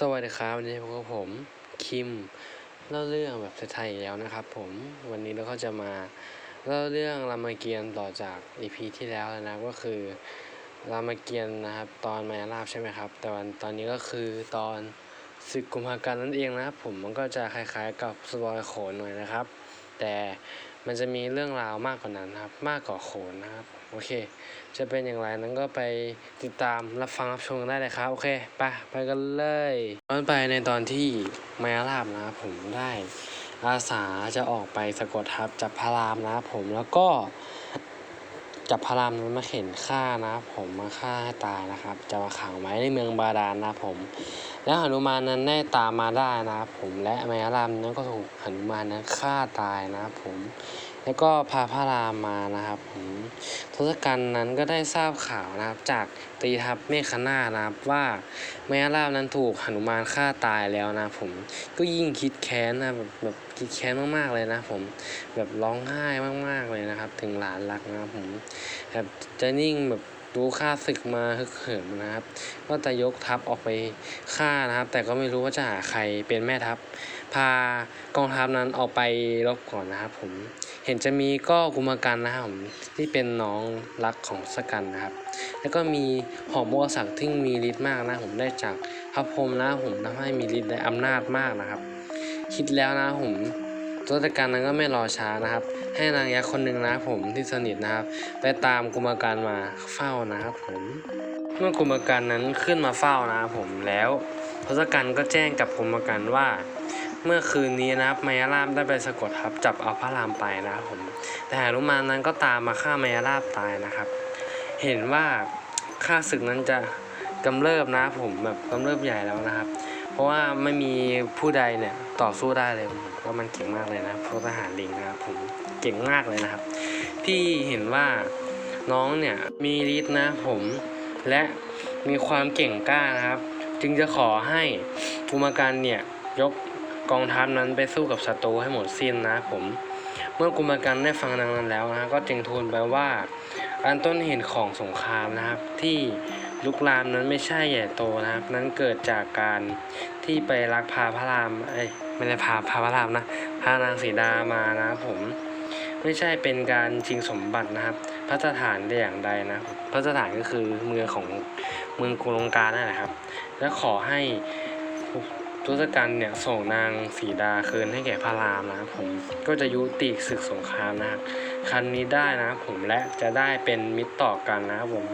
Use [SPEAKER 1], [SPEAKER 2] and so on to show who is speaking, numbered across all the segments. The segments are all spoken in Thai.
[SPEAKER 1] สวัสดีครับ วันนี้พบกับผมคิมเล่าเรื่องแบบไทยๆแล้วนะครับ ผมวันนี้เราก็จะมาเล่าเรื่องรามเกียรติ์ต่อจาก EP ที่แล้วแล้วนะก็คือรามเกียรติ์นะครับ ตอนมายาลาบใช่ไหมครับ แต่วันตอนนี้ก็คือตอนศึกกุมภากันนั่นเองนะครับ ผมมันก็จะคล้ายๆกับสปอยโขนหน่อยนะครับ แต่มันจะมีเรื่องราวมากกว่านั้นครับ มากกว่าโขนนะครับโอเค จะเป็นอย่างไรนั้นก็ไปติดตามรับฟังรับชมกันได้เลยครับ โอเคไปไปกันเลยย้อนไปในตอนที่มายาลาบนะครับผมได้อาสาจะออกไปสะกดทับจับพระรามนะครับผมแล้วก็จับพระรามนั้นมาเข็นฆ่านะผมมาฆ่าให้ตายนะครับ จะมาขังไว้ในเมืองบาดาลนะผม แล้วหนุมานนั้นได้ตามมาได้นะผมและมายารามนั้นก็ถูกหนุมานนั้นฆ่าตายนะผม แล้วก็พาพระรามมานะครับทศกัณฐ์นั้นก็ได้ทราบข่าวนะครับ จากตีทัพเมฆนานะครับว่าแมายารามนั้นถูกหนุมานฆ่าตายแล้วนะผมก็ยิ่งคิดแค้นนะแบบแบบคิดแค้นมากๆเลยนะผมแบบร้องไห้มากๆเลยนะครับ ถึงหลานรักนะครับผมแบบจะนิ่งแบบรู้ค่าศึกมาฮึกเหิมนะครับ ก็จะยกทัพออกไปฆ่านะครับ แต่ก็ไม่รู้ว่าจะหาใครเป็นแม่ทัพ พากองทัพนั้นออกไปรบก่อนนะครับผมเห็นจะมีก็กุมกันนะครับผมที่เป็นน้องรักของสกันนะครับ แล้วก็มีหอมโมกษักดิ์ที่มีฤทธิ์มากนะผมได้จากพระพรหมนะผมทำให้มีฤทธิ์และอำนาจมากนะครับ คิดแล้วนะผมทศกัณฐ์นั้นก็ไม่รอช้านะครับ ให้นางยักษ์คนหนึ่งนะครับผมที่สนิทนะครับ ไปตามกุมารการมาเฝ้านะครับผมเมื่อกุมารการนั้นขึ้นมาเฝ้านะครับผมแล้วทศกัณฐ์ก็แจ้งกับกุมารการว่า เมื่อคืนนี้นะครับมายาลาบได้ไปสะกดทับจับเอาพระรามไปนะครับผม แต่หานุมานนั้นก็ตามมาฆ่ามายาลาบตายนะครับ เห็นว่าข้าศึกนั้นจะกำเริบนะครับผมแบบกำเริบใหญ่แล้วนะครับ เพราะว่าไม่มีผู้ใดเนี่ยต่อสู้ได้เลยว่ามันเก่งมากเลยนะพวกทหารลิงนะครับผมเก่งมากเลยนะครับที่เห็นว่าน้องเนี่ยมีฤทธิ์นะผมและมีความเก่งกล้านะครับ จึงจะขอให้กุมารการเนี่ยยก กองทัพนั้นไปสู้กับศัตรูให้หมดสิ้นนะผม เมื่อกุมารการได้ฟังดังนั้นแล้วนะก็จึงทูลไปว่า อันต้นเหตุของสงครามนะครับ ที่ลุกลามนั้นไม่ใช่ใหญ่โตนะครับ นั้นเกิดจากการที่ไปลักพาพระรามเอ้ไม่ได้พาพาพระรามนะพานางสีดามานะผมไม่ใช่เป็นการชิงสมบัตินะครับพระสถานได้อย่างใดนะพระสถานก็คือเมืองของเมืองกรุงลงกานั่นแหละครับ และขอให้ ทศกัณฐ์เนี่ยส่งนางสีดาคืนให้แก่พระรามนะครับผมก็จะยุติศึกสงครามนะครับครั้งนี้ได้นะครับผมและจะได้เป็นมิตรต่อกันนะครับผม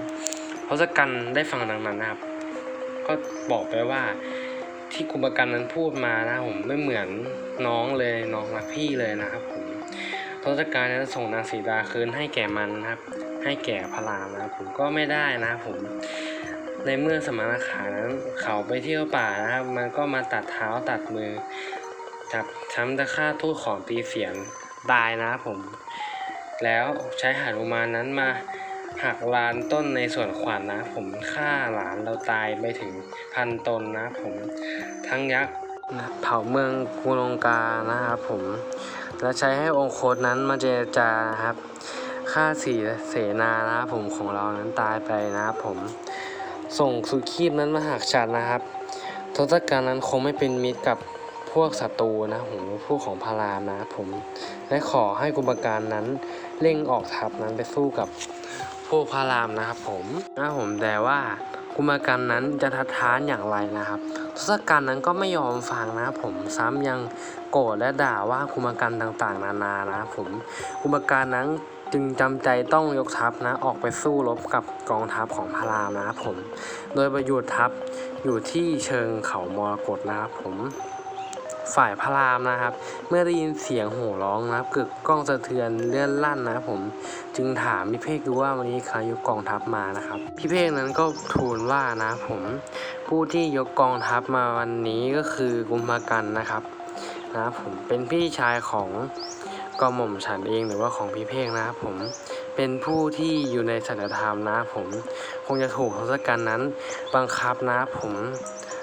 [SPEAKER 1] ทศกัณฐ์ได้ฟังดังนั้นนะครับ ก็บอกไปว่าที่กุมารกันนั้นพูดมานะผมไม่เหมือนน้องเลยน้องรักพี่เลยนะครับผมทศกัณฐ์นั้นส่งนางสีดาคืนให้แก่มันนะครับ ให้แก่พระรามนะครับผมก็ไม่ได้นะครับผม ในเมื่อสมณขานั้นเขาไปเที่ยวป่านะครับ มันก็มาตัดเท้าตัดมือจับช้ำตะฆ่าทูตของตีเสียนตายนะผม แล้วใช้หานุมานนั้นมาหักลานต้นในส่วนขวานนะ ผมฆ่าหลานเราตายไปถึงพันตนนะผมทั้งยักษ์เผาเมืองกุลงกานะครับผม และใช้ให้องค์โคตนั้นมาเจรจานะครับฆ่าสีเสนานะครับผมของเรานั้นตายไปนะครับผม ส่งสุขีพนั้นมาหักฉันนะครับทศกัณฐ์นั้นคงไม่เป็นมิตรกับพวกศัตรูนะผมพวกของพารามนะผมและขอให้กุมการนั้นเร่งออกทัพนั้นไปสู้กับพวกพารามนะครับผมนะผมแต่ว่ากุมการนั้นจะทัดท้านอย่างไรนะครับทศกัณฐ์นั้นก็ไม่ยอมฟังนะผมซ้ำยังโกรธและด่าว่ากุมการต่างๆ นานานะผมกุมการนั้น จึงจำใจต้องยกทัพนะออกไปสู้รบกับกองทัพของพระรามนะครับผม โดยประยุทธ์ทัพอยู่ที่เชิงเขามรกตนะครับผม ฝ่ายพระรามนะครับ เมื่อได้ยินเสียงโห่ร้องนะครับกึกก้องสะเทือนเลื่อนลั่นนะครับผม จึงถามพี่เพกดูว่าวันนี้ใครยกกองทัพมานะครับ พี่เพกนั้นก็ทูลว่านะผมผู้ที่ยกกองทัพมาวันนี้ก็คือกุมภกันนะครับนะผมเป็นพี่ชายของ กอหม่อมฉันเองหรือว่าของพี่เพกนะครับผมเป็นผู้ที่อยู่ในสัจธรรมนะผม คงจะถูกทศกัณฐ์นั้น บังคับนะผม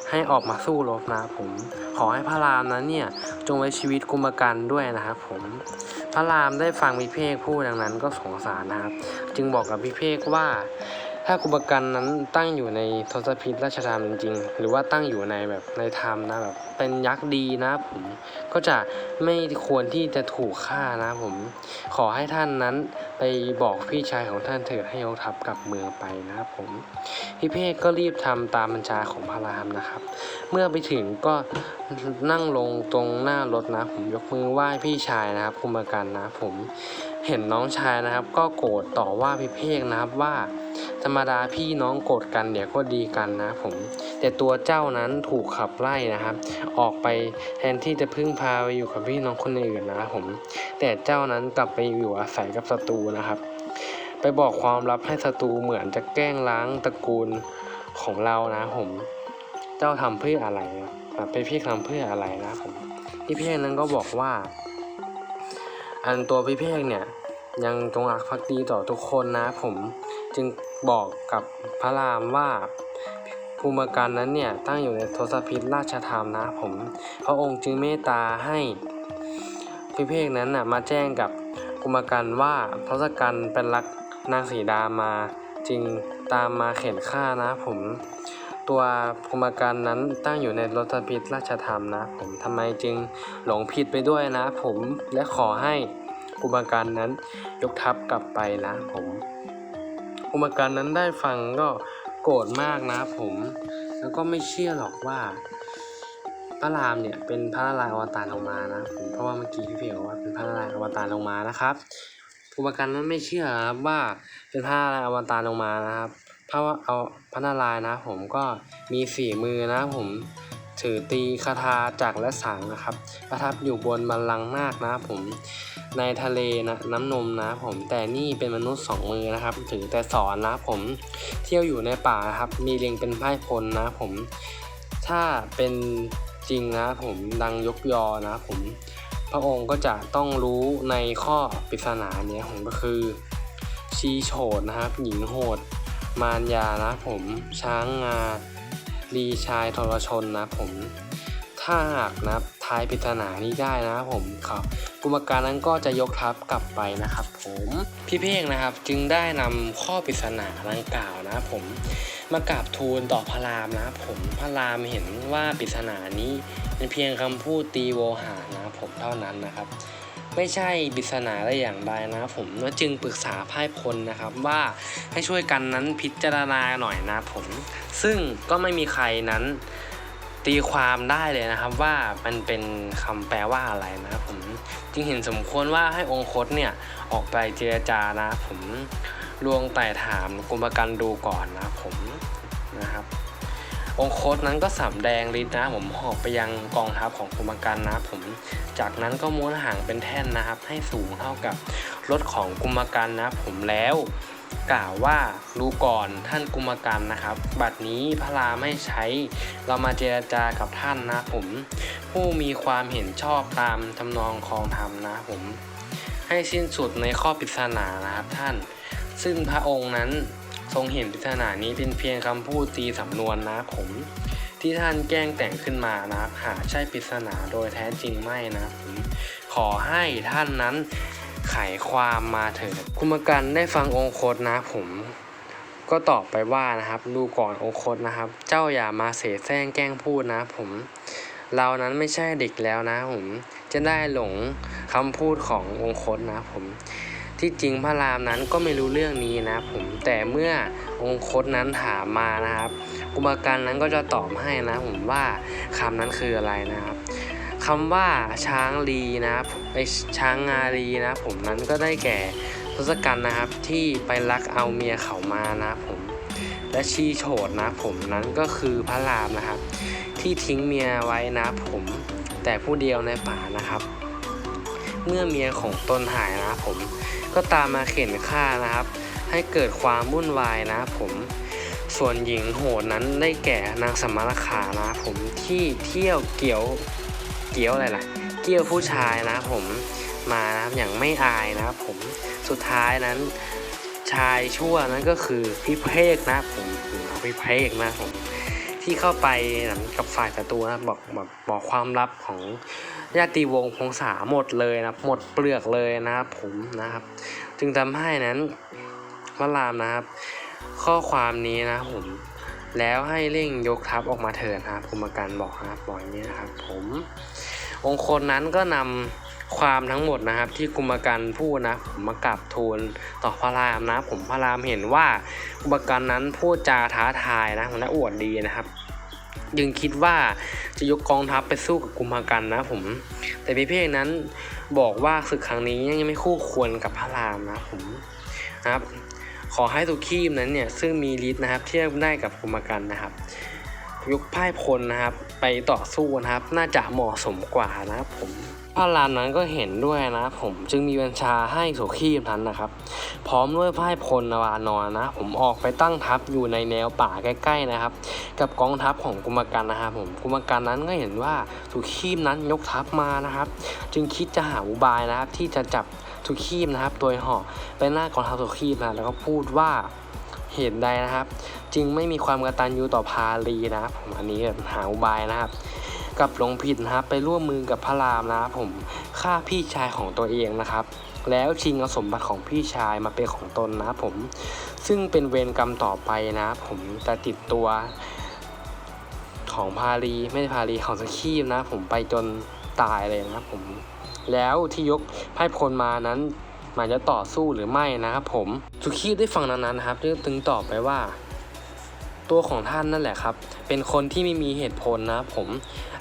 [SPEAKER 1] ให้ออกมาสู้รบนะผม ขอให้พระรามนั้นเนี่ยจงไว้ชีวิตกุมกันด้วยนะครับผมพระรามได้ฟังพิเพกพูดดังนั้นก็สงสารนะครับ จึงบอกกับพิเพกว่า ถ้ากุมภกันนั้นตั้งอยู่ในทศพิธราชธรรมจริงๆ หรือว่าตั้งอยู่ในแบบในธรรมนะแบบเป็นยักษ์ดีนะผมก็จะไม่ควรที่จะถูกฆ่านะผม ขอให้ท่านนั้นไปบอกพี่ชายของท่านเถิดให้ยกทัพกลับเมืองไปนะครับผมพี่เพกก็รีบทำตามบัญชาของพระรามนะครับ เมื่อไปถึงก็นั่งลงตรงหน้ารถนะผมยกมือไหว้พี่ชายนะครับคุมกันนะผมเห็นน้องชายนะครับ ก็โกรธต่อว่าพี่เพกนะครับว่า ธรรมดาพี่น้องโกรธกันเดี๋ยวก็ดีกันนะผม แต่ตัวเจ้านั้นถูกขับไล่นะครับ ออกไปแทนที่จะพึ่งพาไปอยู่กับพี่น้องคนอื่นนะครับผม แต่เจ้านั้นกลับไปอยู่อาศัยกับศัตรูนะครับ ไปบอกความลับให้ศัตรูเหมือนจะแกล้งล้างตระกูลของเรานะผม เจ้าทำเพื่ออะไรนะแบไปพี่ทำเพื่ออะไรนะผมพี่เพกนั้นก็บอกว่า อันตัวพี่เพกเนี่ยยังจงรักภักดีต่อทุกคนนะผมจึง บอกกับพระรามว่าภูมิการนั้นเนี่ยตั้งอยู่ในทศพิธราชธรรมนะผม พระองค์จึงเมตตาให้พิเภกนั้นน่ะมาแจ้งกับกุมารกันว่าทศกัณฐ์เป็นรักนางสีดามาจึงตามมาเข็นฆ่านะผม ตัวกุมารกันนั้นตั้งอยู่ในรถพิษราชธรรมนะผมทำไมจึงหลงผิดไปด้วยนะผมและขอให้กุมารกันนั้นยกทัพกลับไปนะผม กุมารกันนั้นได้ฟังก็โกรธมากนะผม แล้วก็ไม่เชื่อหรอกว่าพระรามเนี่ยเป็นพระนารายณ์อวตารลงมานะผมเพราะว่าเมื่อกี้พี่เพียวว่าเป็นพระนารายณ์อวตารลงมานะครับกุมารกันนั้นไม่เชื่อนะครับว่าเป็นพระนารายณ์อวตารลงมานะครับเพราะว่าเอาพระนารายณ์นะผมก็มีสี่มือนะผม ถือตีคาถาจักรและสังนะครับ ประทับอยู่บนบัลลังก์นาคนะผมในทะเลนะน้ำนมนะผมแต่นี่เป็นมนุษย์สองมือนะครับ ถือแต่สอนนะผมเที่ยวอยู่ในป่านะครับ มีเลียงเป็นไพ่พลนะผม ถ้าเป็นจริงนะผมดังยกยอนะผม พระองค์ก็จะต้องรู้ในข้อปริศนาเนี้ยผมก็คือชีโฉดนะครับ หญิงโหด มารยานะผมช้างงา ลีชายทรชนนะผมถ้าหากนะทายปริศนานี้ได้นะผมครับกุมารการนั้นก็จะยกทัพกลับไปนะครับ ผมพี่เพ่งนะครับจึงได้นำข้อปริศนาดังกล่าวนะผมมากราบทูลต่อพระรามนะผมพระรามเห็นว่าปริศนานี้เป็นเพียงคำพูดตีโวหารนะผมเท่านั้นนะครับ ไม่ใช่ปริศนาได้อย่างใดนะผมแล้วจึงปรึกษาไพ่พลนะครับว่าให้ช่วยกันนั้นพิจารณาหน่อยนะผม ซึ่งก็ไม่มีใครนั้นตีความได้เลยนะครับว่ามันเป็นคำแปลว่าอะไรนะครับผมจึงเห็นสมควรว่าให้องคตเนี่ยออกไปเจรจานะผมลวงไต่ถามกรมกันดูก่อนนะผมนะครับ องคตนั้นก็สำแดงฤทธิ์นะผมหอบไปยังกองทัพของกุมารกันนะผม จากนั้นก็ม้วนหางเป็นแท่นนะครับ ให้สูงเท่ากับรถของกุมากันนะผมแล้วกล่าวว่ารู้ก่อนท่านกุมากันนะครับ บัดนี้พระราไม่ใช้ เรามาเจรจากับท่านนะผม ผู้มีความเห็นชอบตามทำนองคองธรรมนะผม ให้สิ้นสุดในข้อปริศนานะครับท่าน ซึ่งพระองค์นั้นทรงเห็นปริศนานี้เป็นเพียงคำพูดตีสำนวนนะผม ที่ท่านแกล้งแต่งขึ้นมานะครับหากใช่ปริศนาโดยแท้จริงไม่นะผมขอให้ท่านนั้นไขความมาเถิดคุมกันได้ฟังองคตนะผม ก็ตอบไปว่านะครับดูก่อนองคตนะครับ เจ้าอย่ามาเสแสร้งแกล้งพูดนะผม เรานั้นไม่ใช่เด็กแล้วนะผม จะได้หลงคำพูดขององคตนะผมที่จริงพระรามนั้นก็ไม่รู้เรื่องนี้นะผมแต่เมื่อองคตนั้นถามมานะครับ กุมารกันนั้นก็จะตอบให้นะผมว่าคำนั้นคืออะไรนะครับคำว่าช้างลีนะไอช้างงาลีนะผมนั้นก็ได้แก่ทศกัณฐ์นะครับที่ไปลักเอาเมียเขามานะผมและชีโฉดนะผมนั้นก็คือพระรามนะครับ ที่ทิ้งเมียไว้นะผมแต่ผู้เดียวในป่านะครับ เมื่อเมียของตนหายนะผมก็ตามมาเข็นฆ่านะครับ ให้เกิดความวุ่นวายนะผม ส่วนหญิงโหดนั้นได้แก่นางสมารขานะผมที่เที่ยวเกี่ยวเกี่ยวอะไรล่ะ เกี่ยวผู้ชายนะผมมานะครับอย่างไม่อายนะครับผมสุดท้ายนั้นชายชั่วนั้นก็คือพี่เพกนะผมพี่เพกนะผมที่เข้าไปกับฝ่ายศัตรูนะบอกบอกบอกความลับของญาติวงศ์พงษาหมดเลยนะหมดเปลือกเลยนะครับผมนะครับ จึงทำให้นั้นพระรามนะครับ ข้อความนี้นะผม แล้วให้เร่งยกทัพออกมาเถิดนะครับกุมารบอกนะครับบอกอย่างนี้นะครับผมองค์คนนั้นก็นำความทั้งหมดนะครับที่กุมการพูดนะผมมากราบทูลต่อพระรามนะ ผมพระรามเห็นว่ากุมการนั้นพูดจาท้าทายนะผมและอวดดีนะครับยังคิดว่าจะยกกองทัพไปสู้กับกุมการนะผม แต่พิเภกนั้นบอกว่าศึกครั้งนี้ยังไม่คู่ควรกับพระรามนะผมนะครับ ขอให้สุขีมนั้นเนี่ยซึ่งมีฤทธิ์นะครับเทียบได้กับกุมารนะครับยกพ่ายพลนะครับ ไปต่อสู้นะครับ น่าจะเหมาะสมกว่านะครับผมพระรามนั้นก็เห็นด้วยนะผมจึงมีบัญชาให้สุขีมนั้นนะครับ พร้อมด้วยพ่ายพลนวานอนนะ ผมออกไปตั้งทัพอยู่ในแนวป่าใกล้ ๆนะครับ กับกองทัพของกุมารนะครับผมกุมการนั้นก็เห็นว่าสุขีมนั้นยกทัพมานะครับ จึงคิดจะหาอุบายนะครับที่จะจับ สุขีมนะครับ โดยห่อไปหน้ากองทัพสุขีมนะแล้วก็พูดว่าเหตุใดนะครับ จึงไม่มีความกตัญญูต่อพาลีนะครับผมอันนี้แบบหาอุบายนะครับกับหลงผิดนะครับ ไปร่วมมือกับพระรามนะครับผมฆ่าพี่ชายของตัวเองนะครับ แล้วชิงเอาสมบัติของพี่ชายมาเป็นของตนนะครับผมซึ่งเป็นเวรกรรมต่อไปนะครับผมจะติดตัวของพาลีไม่ใช่พาลีของสคีมนะผมไปจนตายเลยนะครับผม แล้วที่ยกไพ่พลมานั้นหมายจะต่อสู้หรือไม่นะครับผมสุขีได้ฟังนั้นนะครับจึงตึงตอบไปว่า ตัวของท่านนั่นแหละครับ เป็นคนที่ไม่มีเหตุผลนะผม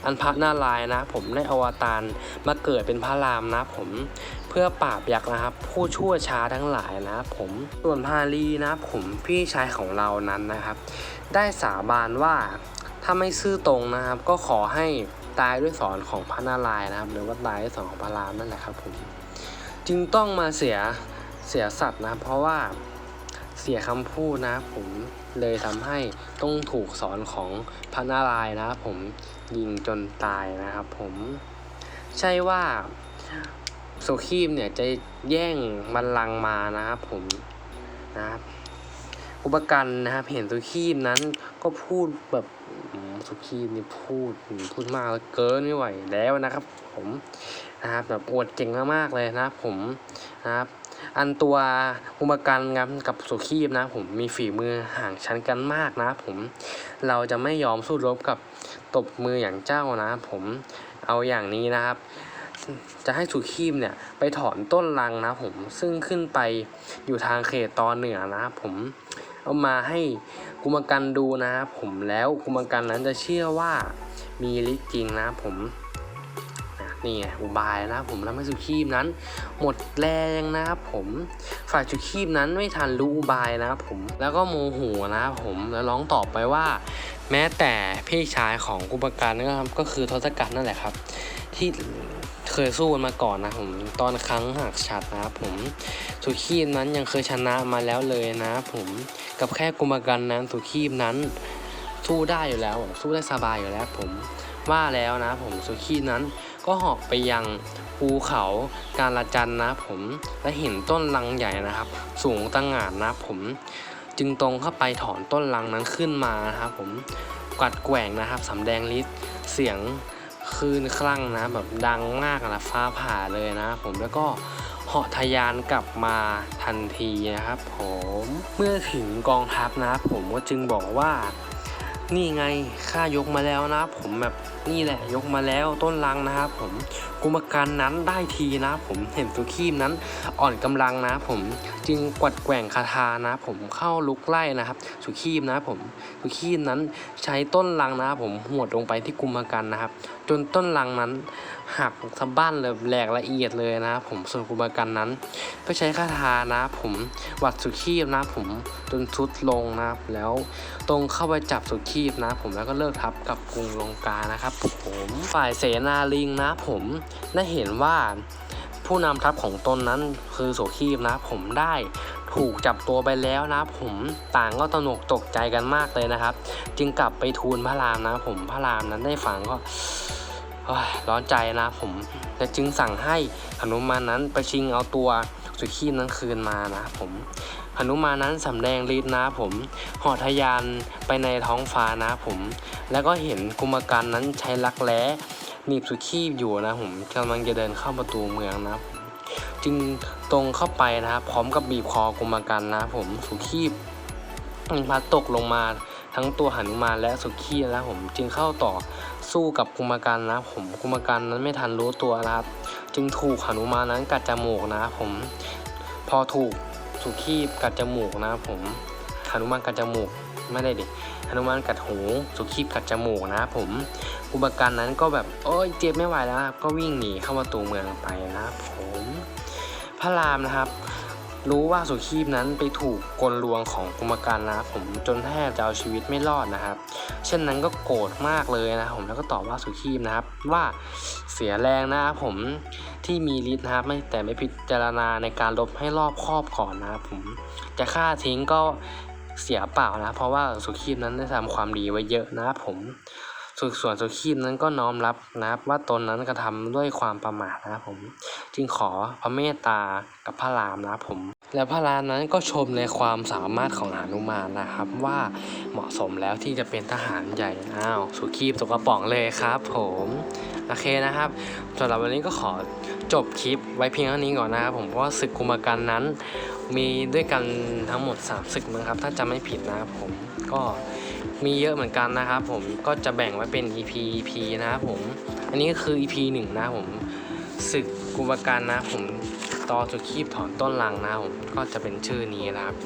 [SPEAKER 1] อันพระนารายนะผมได้อวตารมาเกิดเป็นพระรามนะผมเพื่อปราบยักษ์นะครับ ผู้ชั่วช้าทั้งหลายนะผมส่วนพาลีนะผมพี่ชายของเรานั้นนะครับ ได้สาบานว่าถ้าไม่ซื่อตรงนะครับ ก็ขอให้ ตายด้วยสอนของพระนารายณ์นะครับ หรือว่าตายด้วยสอนของพระรามนั่นแหละครับผมจึงต้องมาเสียเสียสัตว์นะครับเพราะว่าเสียคำพูดนะครับผมเลยทำให้ต้องถูกสอนของพระนารายณ์นะครับผมยิงจนตายนะครับ ผมใช่ว่าโซคีมเนี่ยจะแย่งบัลลังก์มานะครับผมนะครับอุปกันนะครับเห็นสุขีมนั้นก็พูดแบบ สุขีนี่พูดพูดมากเหลือเกินไม่ไหวแล้วนะครับ ผมนะครับแบบอวดเก่งมากๆเลยนะครับ ผมนะครับ อันตัวอุปกันครับกับสุขีมนะ ผมมีฝีมือห่างชั้นกันมากนะผมเราจะไม่ยอมสู้รบกับตบมืออย่างเจ้านะ ผมเอาอย่างนี้นะครับจะให้สุขีมเนี่ยไปถอนต้นลังนะผมซึ่งขึ้นไปอยู่ทางเขตตอนเหนือนะครับผม เอามาให้กุมารกันดูนะครับผมแล้วกุมารกันนั้นจะเชื่อว่ามีฤทธิ์จริงนะผมนี่ไงอุบายนะผมทำให้สุขีมนั้น หมดแรงนะครับผมฝ่ายสุขีมนั้นไม่ทันรู้อุบายนะครับผมแล้วก็โมโหนะครับผมแล้วร้องตอบไปว่า แม้แต่พี่ชายของกุมารกันนะครับก็คือทศกัณฐ์นั่นแหละครับ ที่ เคยสู้กันมาก่อนนะผมตอนครั้งหักฉัดนะครับผมสุขีมนั้นยังเคยชนะมาแล้วเลยนะผมกับแค่กุมารกันนั้นสุขีมนั้น สู้ได้อยู่แล้ว สู้ได้สบายอยู่แล้วผมว่าแล้วนะผมสุขีมนั้นก็เหาะไปยังภูเขาการละจันนะผมและเห็นต้นลังใหญ่นะครับ สูงตั้งงานนะผมจึงตรงเข้าไปถอนต้นลังนั้นขึ้นมานะครับผมกัดแกว่งนะครับสำแดงฤทธิ์เสียง คลื่นคลั่งนะแบบดังมากนะฟ้าผ่าเลยนะ ผมแล้วก็เหาะทะยานกลับมาทันทีนะครับผมเมื่อถึงกองทัพนะครับผมก็จึงบอกว่า นี่ไงข้ายกมาแล้วนะผมแบบนี่แหละยกมาแล้วต้นลังนะครับผมกุมารกันนั้นได้ทีนะผมเห็นสุขีมนั้นอ่อนกำลังนะผมจึงกวัดแกว่งคาถานะผมเข้าลุกไล่นะครับ สุขีมนะผมสุขีมนั้นใช้ต้นลังนะผมหวดลงไปที่กุมารกันนะครับ จนต้นลังนั้น หักสะบั้นเลยแหลกละเอียดเลยนะ ผมส่วนกุมารกันนั้นก็ใช้คาถานะ ผมวัดสุขีบนะ ผมจนทุดลงนะแล้วตรงเข้าไปจับสุขีบนะ ผมแล้วก็เลิกทับกับกรุงลงกานะครับ ผมฝ่ายเสนาลิงนะ ผมได้เห็นว่าผู้นำทัพของตนนั้นคือโสคีบนะ ผมได้ถูกจับตัวไปแล้วนะ ผมต่างก็ตระหนกตกใจกันมากเลยนะครับ จึงกลับไปทูลพระรามนะ ผมพระรามนั้นได้ฟังก็ ร้อนใจนะผมและจึงสั่งให้หนุมานนั้นไปชิงเอาตัวสุขีบนั้นคืนมานะผมหนุมานนั้นสำแดงฤทธิ์นะผมหอทยานไปในท้องฟ้านะผม แล้วก็เห็นกุมารกันนั้นใช้ลักแร้หนีบสุขีบอยู่นะผมกำลังจะเดินเข้าประตูเมืองนะจึงตรงเข้าไปนะครับพร้อมกับบีบคอกุมารกันนะผมสุขีบมีพลัดตกลงมาทั้งตัวหนุมานและสุขีนะครับผมจึงเข้าต่อ สู้กับกุมารกันนะครับผมกุมารกันนั้นไม่ทันรู้ตัวนะครับ จึงถูกหนุมานนั้นกัดจมูกนะครับผมพอถูกสุขีกัดจมูกนะครับผมหนุมานกัดจมูกไม่ได้ดิหนุมานกัดหู สุขีกัดจมูกนะครับผมกุมารกันนั้นก็แบบโอ้ยเจ็บไม่ไหวแล้วครับก็วิ่งหนีเข้าประตูเมืองไปนะครับผมพระรามนะครับ รู้ว่าสุขีพนั้นไปถูกกลลวงของกุมารนะครับผมจนแทบจะเอาชีวิตไม่รอดนะครับ เช่นนั้นก็โกรธมากเลยนะผมแล้วก็ตอบว่าสุขีพนะครับว่าเสียแรงนะครับผมที่มีฤทธิ์นะครับไม่แต่ไม่พิจารณาในการลบให้รอบครอบก่อนนะครับผมจะฆ่าทิ้งก็เสียเปล่านะ เพราะว่าสุขีพนั้นได้ทำความดีไว้เยอะนะครับผม ส่วนส่วนสุขีพนั้นก็น้อมรับนะครับว่าตนนั้นกระทำด้วยความประมาทนะครับผม จึงขอพระเมตตากับพระรามนะครับผม และพระรามนั้นก็ชมในความสามารถของหานุมานนะครับ ว่าเหมาะสมแล้วที่จะเป็นทหารใหญ่อ้าวสุขีบตกกระป๋องเลยครับผมโอเคนะครับสำหรับวันนี้ก็ขอจบคลิปไว้เพียงเท่านี้ก่อนนะครับผมเพราะว่าศึกกุมารกันนั้น มีด้วยกันทั้งหมด3ศึกนะครับถ้าจำไม่ผิดนะครับผมก็ มีเยอะเหมือนกันนะครับผมก็จะแบ่งไว้เป็น EP EP นะครับผม อันนี้ก็คือ EP หนึ่งนะครับผมศึกกุมารกันนะครับผมตอสุขีบถอนต้นลังนะครับผมก็จะเป็นชื่อนี้นะครับ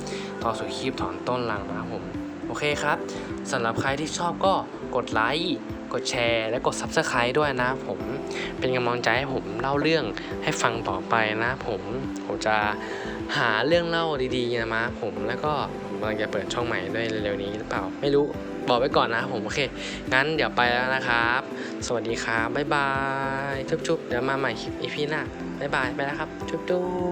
[SPEAKER 1] ตอสุขีบถอนต้นลังนะครับผมโอเคครับสำหรับใครที่ชอบก็กดไลค์กดแชร์และกด Subscribe ด้วยนะครับผมเป็นกำลังใจให้ผมเล่าเรื่องให้ฟังต่อไปนะครับผมผมจะหาเรื่องเล่าดีๆนะมาผมแล้วก็ กำลังจะเปิดช่องใหม่ด้วยเร็วๆนี้หรือเปล่า ไม่รู้บอกไว้ก่อนนะผมโอเค งั้นเดี๋ยวไปแล้วนะครับ สวัสดีครับบ๊ายบาย ชุบๆ เดี๋ยวมาใหม่คลิปอีพีหน้าบ๊ายบายไปแล้วครับ ชุบๆ